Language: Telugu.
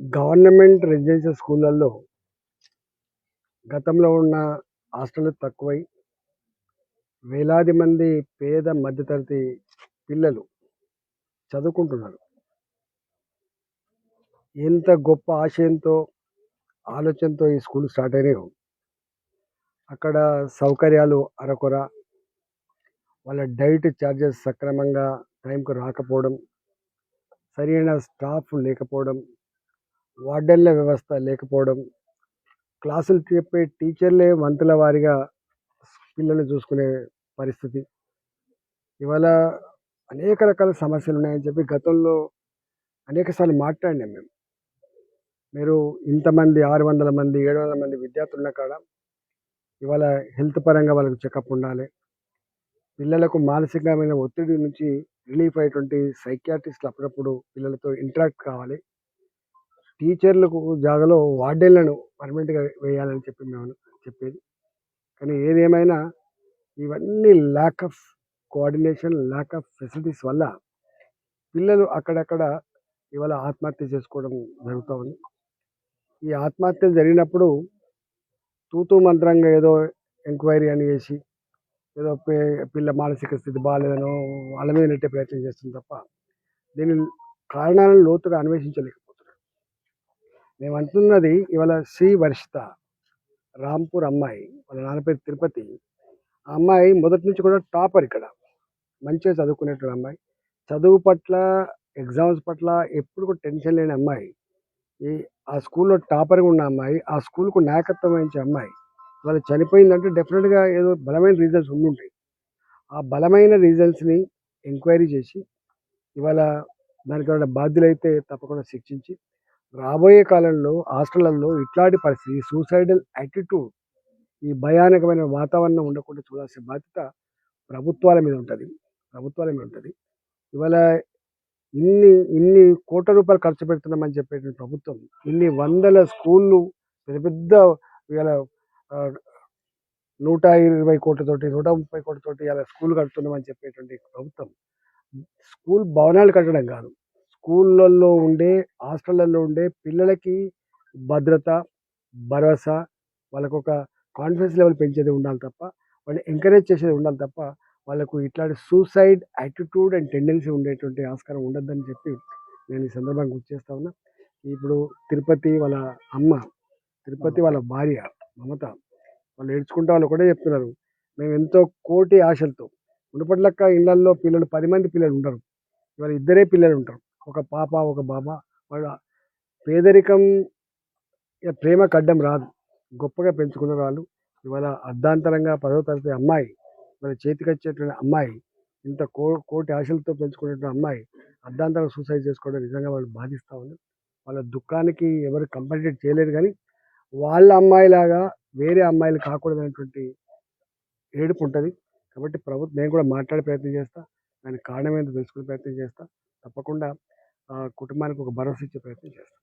గవర్నమెంట్ రెసిడెన్షియల్ స్కూళ్ళల్లో గతంలో ఉన్న హాస్టళ్ళు తక్కువై వేలాది మంది పేద మధ్యతరగతి పిల్లలు చదువుకుంటున్నారు. ఎంత గొప్ప ఆశయంతో ఆలోచనతో ఈ స్కూల్ స్టార్ట్ అయినాయో అక్కడ సౌకర్యాలు అరకొర వాళ్ళ డైట్ ఛార్జెస్ సక్రమంగా టైంకు రాకపోవడం సరైన స్టాఫ్ లేకపోవడం వార్డెన్ల వ్యవస్థ లేకపోవడం క్లాసులు చెప్పే టీచర్లే వంతుల వారిగా పిల్లల్ని చూసుకునే పరిస్థితి. ఇవాళ అనేక రకాల సమస్యలు ఉన్నాయని చెప్పి గతంలో అనేకసార్లు మాట్లాడినాం మేము. మీరు ఇంతమంది ఆరు వందల మంది ఏడు వందల మంది విద్యార్థులు ఉన్న కాడ ఇవాళ హెల్త్ పరంగా వాళ్ళకి చెకప్ ఉండాలి. పిల్లలకు మానసికమైన ఒత్తిడి నుంచి రిలీఫ్ అయ్యేటువంటి సైకియాట్రిస్ట్లు అప్పుడప్పుడు పిల్లలతో ఇంటరాక్ట్ కావాలి. టీచర్లకు జాగాలో వార్డెన్లను పర్మనెంట్గా వేయాలని చెప్పి మేము చెప్పేది. కానీ ఏదేమైనా ఇవన్నీ lack of coordination lack of facilities వల్ల పిల్లలు అక్కడక్కడ ఇవాళ ఆత్మహత్య చేసుకోవడం జరుగుతూ ఉంది ఈ ఆత్మహత్యలు జరిగినప్పుడు తూతూ మంత్రంగా ఏదో ఎంక్వైరీ అని చేసి ఏదో పిల్ల మానసిక స్థితి బాగాలేదనో వాళ్ళ మీద నెట్టే ప్రయత్నం చేస్తుంది తప్ప దీని కారణాలను లోతుగా అన్వేషించలేకపోతుంది మేము అంటున్నది ఇవాళ శ్రీ వర్షిత రాంపూర్ అమ్మాయి వాళ్ళ నాన్న పేరు తిరుపతి. ఆ అమ్మాయి మొదటి నుంచి కూడా టాపర్ ఇక్కడ. మంచిగా చదువుకునేటువంటి అమ్మాయి. చదువు పట్ల ఎగ్జామ్స్ పట్ల ఎప్పుడు కూడా టెన్షన్ లేని అమ్మాయి. ఈ ఆ స్కూల్లో టాపర్గా ఉన్న అమ్మాయి ఆ స్కూల్కు నాయకత్వం వహించే అమ్మాయి. వాళ్ళు చనిపోయిందంటే డెఫినెట్గా ఏదో బలమైన రీజన్స్ ఉండుంటాయి. ఆ బలమైన రీజన్స్ని ఎంక్వైరీ చేసి ఇవాళ దానికి బాధ్యులైతే తప్పకుండా శిక్షించి రాబోయే కాలంలో హాస్టళ్ళలో ఇట్లాంటి పరిస్థితి సూసైడల్ యాటిట్యూడ్ ఈ భయానకమైన వాతావరణం ఉండకుండా చూడాల్సిన బాధ్యత ప్రభుత్వాల మీద ఉంటుంది. ప్రభుత్వాల మీద ఉంటుంది. ఇవాళ ఇన్ని ఇన్ని కోట్ల రూపాయలు ఖర్చు పెడుతున్నామని చెప్పేటువంటి ప్రభుత్వం ఇన్ని వందల స్కూళ్ళు పెద్ద పెద్ద ఇవాళ నూట ఇరవై కోట్లతోటి నూట ముప్పై కోట్లతోటి ఇలా స్కూల్ కడుతున్నామని చెప్పేటువంటి ప్రభుత్వం స్కూల్ భవనాలు కట్టడం కాదు. స్కూళ్ళల్లో ఉండే హాస్టళ్ళల్లో ఉండే పిల్లలకి భద్రత భరోసా వాళ్ళకు ఒక కాన్ఫిడెన్స్ లెవెల్ పెంచేది ఉండాలి తప్ప వాళ్ళని ఎంకరేజ్ చేసేది ఉండాలి తప్ప వాళ్ళకు ఇట్లాంటి సూసైడ్ యాటిట్యూడ్ అండ్ టెండెన్సీ ఉండేటువంటి ఆస్కారం ఉండద్దని చెప్పి నేను ఈ సందర్భంగా గుర్తు చేస్తా ఉన్నా. ఇప్పుడు తిరుపతి వాళ్ళ అమ్మ తిరుపతి వాళ్ళ భార్య మమత వాళ్ళు ఏడ్చుకుంటా వాళ్ళు కూడా చెప్తున్నారు. మేము ఎంతో కోటి ఆశలతో మునుపట్లక్క ఇళ్ళల్లో పిల్లలు పది మంది పిల్లలు ఉండరు. ఇవాళ ఇద్దరే పిల్లలు ఉంటారు. ఒక పాప ఒక బాబా వాళ్ళ పేదరికం ప్రేమ కడ్డం రాదు. గొప్పగా పెంచుకున్న వాళ్ళు ఇవాళ అర్ధాంతరంగా పదవ తరగతి అమ్మాయి వాళ్ళ చేతికి వచ్చేటువంటి అమ్మాయి ఇంత కో కోటి ఆశలతో పెంచుకునేటువంటి అమ్మాయి అర్ధాంతరంగా సూసైడ్ చేసుకోవడం నిజంగా వాళ్ళు బాధిస్తూ ఉంది వాళ్ళ దుఃఖానికి ఎవరు కంపల్సేట్ చేయలేరు కానీ వాళ్ళ అమ్మాయిలాగా వేరే అమ్మాయిలు కాకూడదనేటువంటి ఏడుపు ఉంటుంది. కాబట్టి ప్రభుత్వం నేను కూడా మాట్లాడే ప్రయత్నం చేస్తా. దానికి కారణం ఏంటో తెలుసుకునే ప్రయత్నం చేస్తా. తప్పకుండా కుటుంబానికి ఒక భరోసా ఇచ్చే ప్రయత్నం చేస్తాను